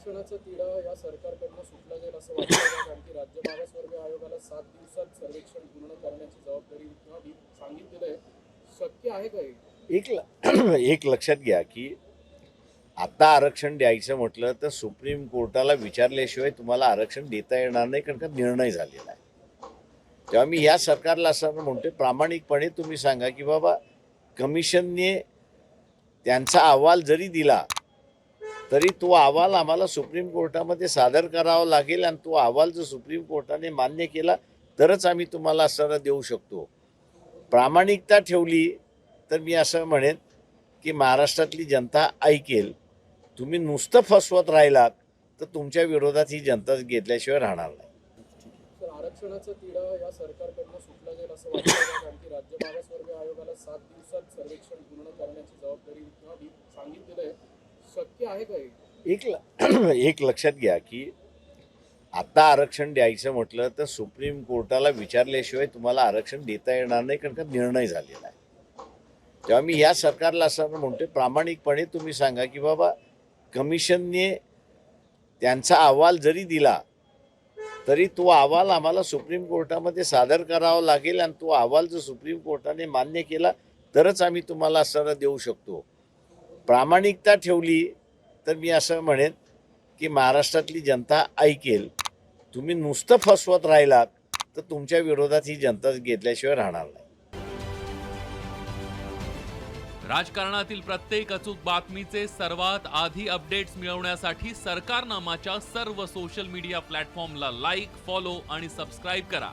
आरक्षणाचा तिढा या सरकारकडनं सुटला जाईल असं वाटतं. कारण की राज्य मागासवर्ग आयोगाला सात दिवसात सर्वेक्षण पूर्ण करण्याची जबाबदारी सांगितलेलं आहे. शक्य आहे का एक एक लक्षात घ्या की आता आरक्षण द्यायचं म्हटलं तर सुप्रीम कोर्टाला विचारल्याशिवाय तुम्हाला आरक्षण देता येणार नाही कारण का निर्णय झालेला आहे. तेव्हा मी या सरकारला असं म्हणतोय प्रामाणिकपणे तुम्ही सांगा की बाबा कमिशनने त्यांचा अहवाल जरी दिला तरी तो अहवाल आम्हाला सुप्रीम कोर्टामध्ये सादर करावा लागेल आणि तो अहवाल जर सुप्रीम कोर्टाने मान्य केला तरच आम्ही तुम्हाला असं देऊ शकतो. प्रामाणिकता ठेवली तर मी असं म्हणेन की महाराष्ट्रातली जनता ऐकेल. तुम्ही नुसतं फसवत राहिलात तर तुमच्या विरोधात ही जनता घेतल्याशिवाय राहणार नाही. आरक्षणाचा तिढा या सरकारकडनं सुटला जाईल असं वाटतं कारण की राज्य मागासवर्गीय आयोगाला सात दिवसात सर्वेक्षण पूर्ण करण्याची जबाबदारी सांगितलेलं आहे शक्य आहे का एक ल- एक लक्षात घ्या की आता आरक्षण द्यायचं म्हटलं तर सुप्रीम कोर्टाला विचारल्याशिवाय तुम्हाला आरक्षण देता येणार नाही कारण का निर्णय झालेला आहे. तेव्हा मी या सरकारला असं म्हणतोय प्रामाणिकपणे तुम्ही सांगा की बाबा कमिशनने त्यांचा अहवाल जरी दिला तरी तो अहवाल आम्हाला सुप्रीम कोर्टामध्ये सादर करावा लागेल आणि तो अहवाल जर सुप्रीम कोर्टाने मान्य केला तरच आम्ही तुम्हाला असं देऊ शकतो. प्रामाणिकता ठेवली तर मी असं म्हणेन की महाराष्ट्रातली जनता ऐकेल. तुम्ही नुसतं फसवत राहिलात तर तुमच्या विरोधात ही जनता घेतल्याशिवाय राहणार नाही. राजकारणातील प्रत्येक अचूक बातमीचे सर्वात आधी अपडेट्स मिळवण्यासाठी सरकारनामाच्या सर्व सोशल मीडिया प्लॅटफॉर्मला लाईक फॉलो आणि सबस्क्राईब करा.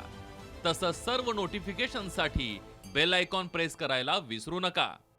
तसंच सर्व नोटिफिकेशनसाठी बेल आयकॉन प्रेस करायला विसरू नका.